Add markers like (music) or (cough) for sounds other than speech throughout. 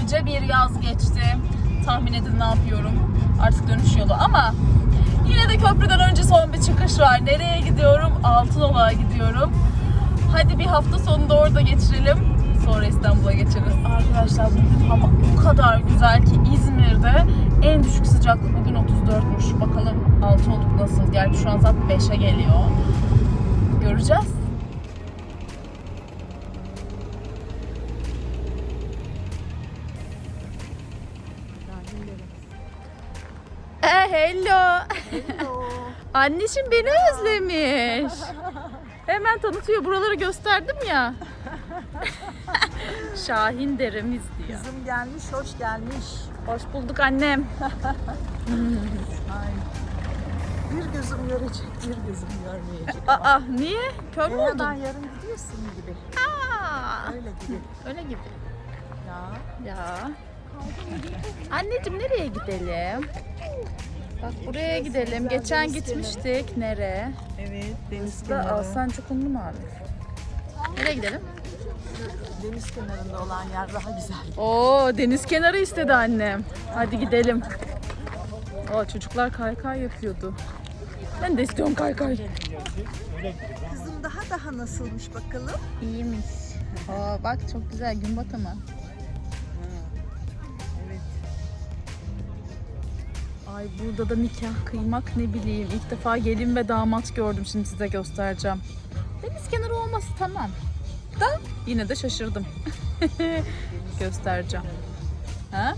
koca bir yaz geçti. Tahmin edin ne yapıyorum. Artık dönüş yolu ama yine de köprüden önce son bir çıkış var. Nereye gidiyorum? Altınoluk'a gidiyorum. Hadi bir hafta sonunda orada geçirelim. Sonra İstanbul'a geçeriz. Arkadaşlar bugün hava o kadar güzel ki İzmir'de en düşük sıcaklık bugün 34'müş. Bakalım Altınoluk nasıl? Gerçi şu an saat 5'e geliyor. Göreceğiz. Hello. Anneciğim beni özlemiş. Hemen tanıtıyor. Buraları gösterdim ya. (laughs) Şahin deremiz diyor. Kızım gelmiş, hoş gelmiş. Hoş bulduk annem. (laughs) Ay. Bir gözüm görecek, bir gözüm görmeyecek. Aa niye? Kör mü oldun? yarın gidiyorsun gibi. Aa, Öyle gibi. öyle gibi. Ya. Ya. Anneciğim nereye gidelim? Bak buraya gidelim. Geçen gitmiştik. Nereye? Evet, deniz Da kenarı. Alsancı Kumlu mu abi? Nereye gidelim? Deniz kenarında olan yer daha güzel. Oo deniz kenarı istedi annem. Hadi gidelim. Aa çocuklar kaykay yapıyordu. Ben de istiyorum kaykay. Kızım daha daha nasılmış bakalım? İyiymiş. Aa bak çok güzel gün batımı. Ay burada da nikah kıymak ne bileyim. İlk defa gelin ve damat gördüm. Şimdi size göstereceğim. Deniz kenarı olması tamam. Da yine de şaşırdım. (laughs) göstereceğim. Ha?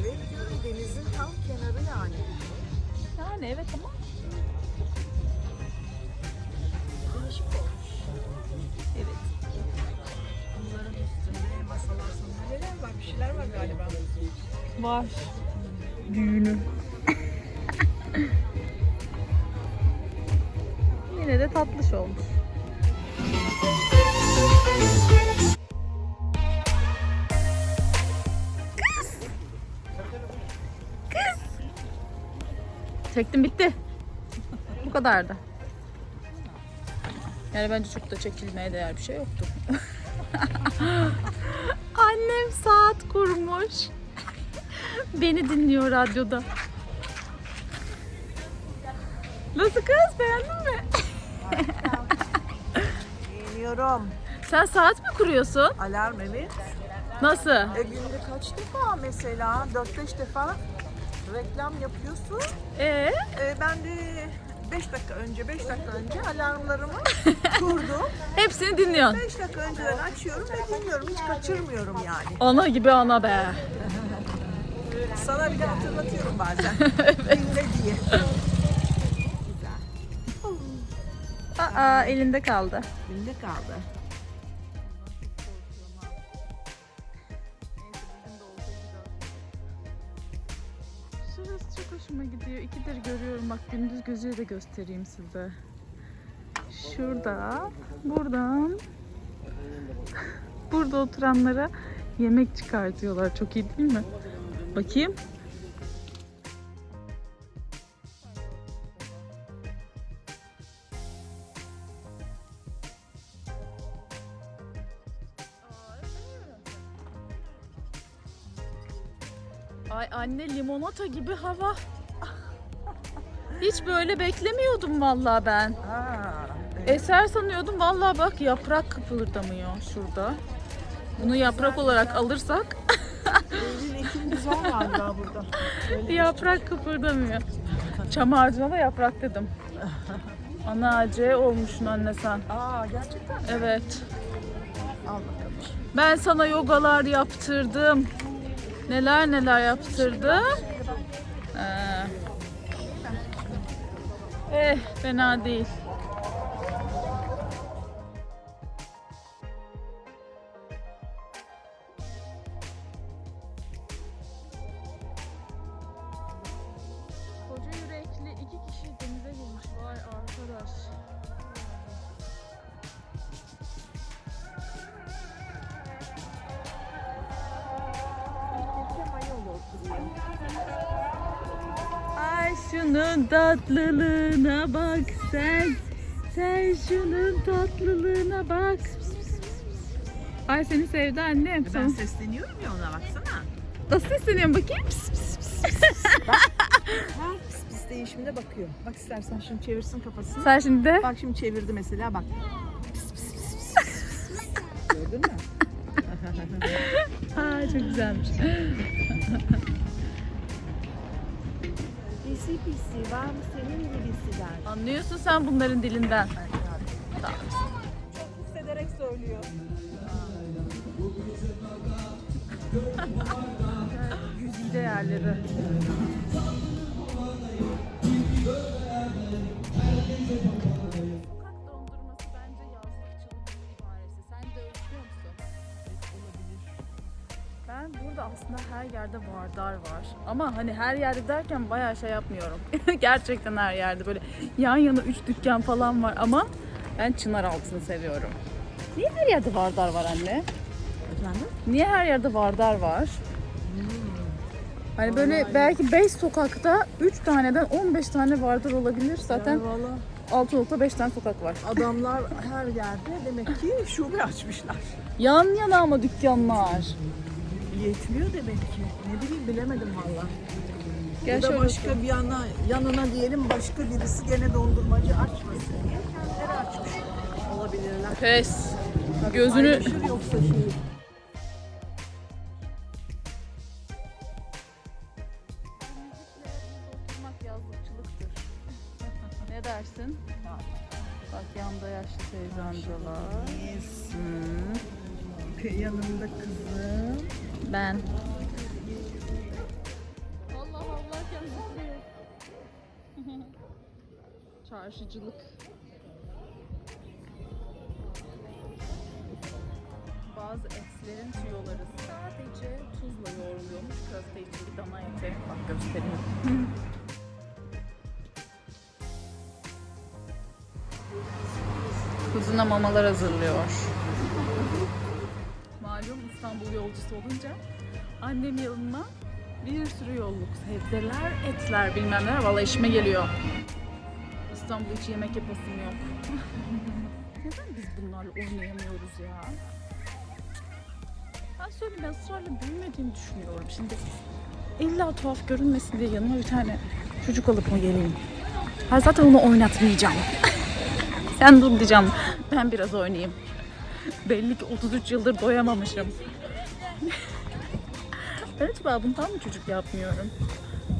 Evet diyorum denizin tam kenarı yani. Yani evet ama. Değişik olmuş. Evet. Bunların üstünde masalar sandalyeler var, bir şeyler var galiba. Var. Düğünü. (laughs) Yine de tatlış olmuş. Kız! Kız! Çektim bitti. Bu kadardı. Yani bence çok da çekilmeye değer bir şey yoktu. (laughs) Annem saat kurmuş. Beni dinliyor radyoda. Nasıl kız beğendin mi? Beğeniyorum. Sen saat mi kuruyorsun? Alarm evet. Nasıl? E günde kaç defa mesela? 4-5 defa reklam yapıyorsun. Ee? E, ben de 5 dakika önce, 5 dakika önce alarmlarımı (laughs) kurdum. Hepsini dinliyorsun. 5 dakika önceden açıyorum ve dinliyorum. Hiç kaçırmıyorum yani. Ana gibi ana be. Sana bile hatırlatıyorum bazen. (laughs) Dinle diye. Aa elinde kaldı. Dinle kaldı. Şurası çok hoşuma gidiyor. İkidir görüyorum. Bak gündüz gözüyle de göstereyim size. Şurada, buradan (laughs) burada oturanlara yemek çıkartıyorlar. Çok iyi değil mi? Bakayım. Ay anne limonata gibi hava. Hiç böyle beklemiyordum vallahi ben. Aa, Eser sanıyordum vallahi bak yaprak kıpırdamıyor şurada. Bunu yaprak olarak alırsak (laughs) Ekim güzel galiba burada. Öyle (laughs) yaprak kıpırdamıyor. Çam ağacına da yaprak dedim. Ana ağacı olmuşsun anne sen. Aa gerçekten mi? Evet. Al bakalım. Ben sana yogalar yaptırdım. Neler neler yaptırdım. Ee, eh fena değil. Şunun tatlılığına bak sen. Sen şunun tatlılığına bak. Ay seni sevdi annem. Ben sesleniyorum ya ona baksana. Nasıl sesleniyorsun bakayım? Pıs pıs pıs. Her pis pis değişimine bakıyor. Bak istersen şunu çevirsin kafasını. Sen şimdi de Bak şimdi çevirdi mesela bak. Pis pis pis pis pis pis. Gördün mü? (laughs) Aa, çok güzelmiş. Pisi pisi var mı senin gibisi der. Anlıyorsun sen bunların dilinden. Çok hissederek söylüyor. Güzide yerleri. Ben burada aslında her yerde vardar var. Ama hani her yerde derken bayağı şey yapmıyorum. (laughs) Gerçekten her yerde böyle yan yana üç dükkan falan var ama ben çınar altını seviyorum. Niye her yerde vardar var anne? Efendim? Niye her yerde vardar var? Hani böyle belki 5 sokakta 3 taneden 15 tane vardar olabilir. Zaten Yani valla 6.5 tane sokak var. adamlar her yerde demek ki şube açmışlar. Yan yana ama dükkanlar. Yetmiyor demek ki. Ne bileyim bilemedim valla. Ya da başka bir yana, yanına diyelim başka birisi gene dondurmacı açmasın diye kendileri açmış olabilirler. Pes. Gözünü Paylaşır yoksa şey. oturmak yazlıkçılıktır. ne dersin? Bak yanda yaşlı teyze amcalar. Hmm. Yanında kızım. Ben. Allah Allah zıplıyor. (laughs) Çarşıcılık. Bazı etlerin tüyoları sadece tuzla yoğruluyormuş. Köfte için bir dana eti. Bak göstereyim. (laughs) Kuzuna mamalar hazırlıyor. İstanbul yolcusu olunca annem yanına bir sürü yolluk sebzeler, etler bilmem ne. Vallahi işime geliyor. İstanbul hiç yemek yapasım yok. (laughs) Neden biz bunlarla oynayamıyoruz ya? Ben söyleyeyim ben ısrarla büyümediğimi düşünüyorum. Şimdi illa tuhaf görünmesin diye yanıma bir tane çocuk alıp mı geleyim? Ha zaten onu oynatmayacağım. (laughs) Sen dur diyeceğim. Ben biraz oynayayım. Belli ki 33 yıldır doyamamışım. Ben acaba bundan mı çocuk yapmıyorum?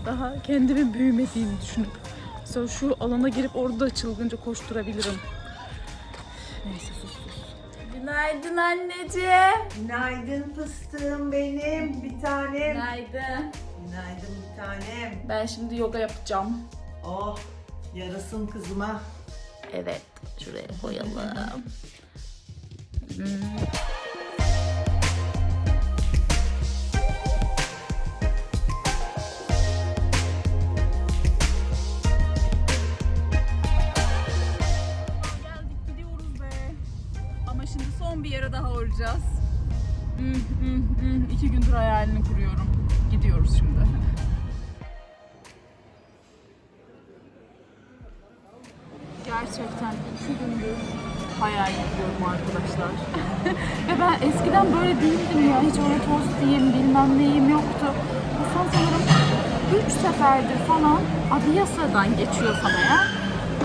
Daha kendimi büyümediğimi düşünüp sonra şu alana girip orada çılgınca koşturabilirim. Neyse sus sus. Günaydın anneciğim. Günaydın fıstığım benim bir tanem. Günaydın. Günaydın bir tanem. Ben şimdi yoga yapacağım. Oh yarasın kızıma. Evet. Şuraya koyalım. Hmm. Son bir yere daha uğrayacağız. Hmm, hmm, hmm. İki gündür hayalini kuruyorum. Gidiyoruz şimdi. Gerçekten iki gündür hayal ediyorum arkadaşlar. (laughs) Ve ben eskiden böyle değildim ya. Hiç öyle tost diyeyim bilmem neyim yoktu. Son sanırım üç seferdir falan Adıyassa'dan geçiyorsam eğer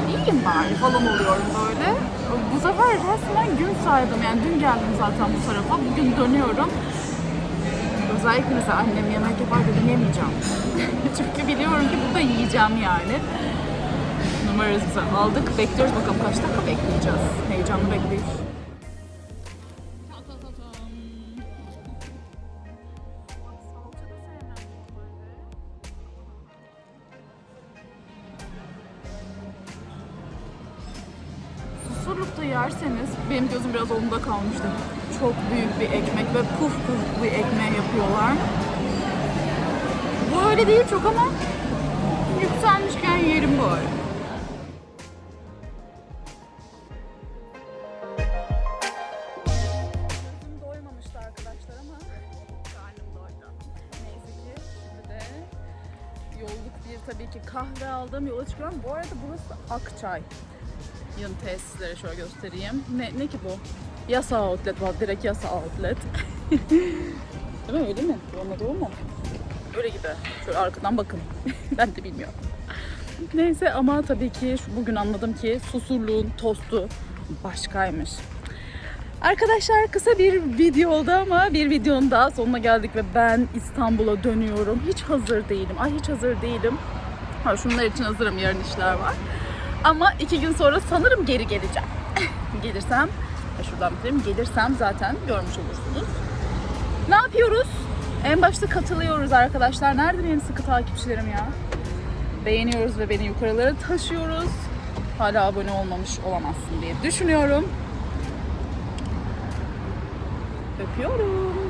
iyiyim bari falan oluyorum böyle. Bu sefer resmen gün saydım. Yani dün geldim zaten bu tarafa. Bugün dönüyorum. Özellikle mesela annem yemek yapar dedim yemeyeceğim. (laughs) Çünkü biliyorum ki burada yiyeceğim yani. Numaramızı aldık. Bekliyoruz bakalım kaç dakika bekleyeceğiz. Heyecanlı bekleyiş. Susurlukta yerseniz benim gözüm biraz onda kalmıştı. Çok büyük bir ekmek ve puf puf bir ekmeği yapıyorlar. Bu öyle değil çok ama yükselmişken yerim böyle. Yolluk bir tabii ki kahve aldım yola çıkıyorum. Bu arada burası Akçay. Yın tesisleri şöyle göstereyim. Ne, ne ki bu? Yasa outlet var. Direkt yasa outlet. (laughs) Değil mi? Öyle mi? Doğru doğru mu? Öyle gibi. Şöyle arkadan bakın. (laughs) ben de bilmiyorum. Neyse ama tabii ki bugün anladım ki susurluğun tostu başkaymış. Arkadaşlar kısa bir video oldu ama bir videonun daha sonuna geldik ve ben İstanbul'a dönüyorum. Hiç hazır değilim. Ay hiç hazır değilim. Ha, şunlar için hazırım. Yarın işler var. Ama iki gün sonra sanırım geri geleceğim. (laughs) Gelirsem, şuradan bitireyim. Gelirsem zaten görmüş olursunuz. Ne yapıyoruz? En başta katılıyoruz arkadaşlar. Nerede benim sıkı takipçilerim ya? Beğeniyoruz ve beni yukarılara taşıyoruz. Hala abone olmamış olamazsın diye düşünüyorum. Öpüyorum.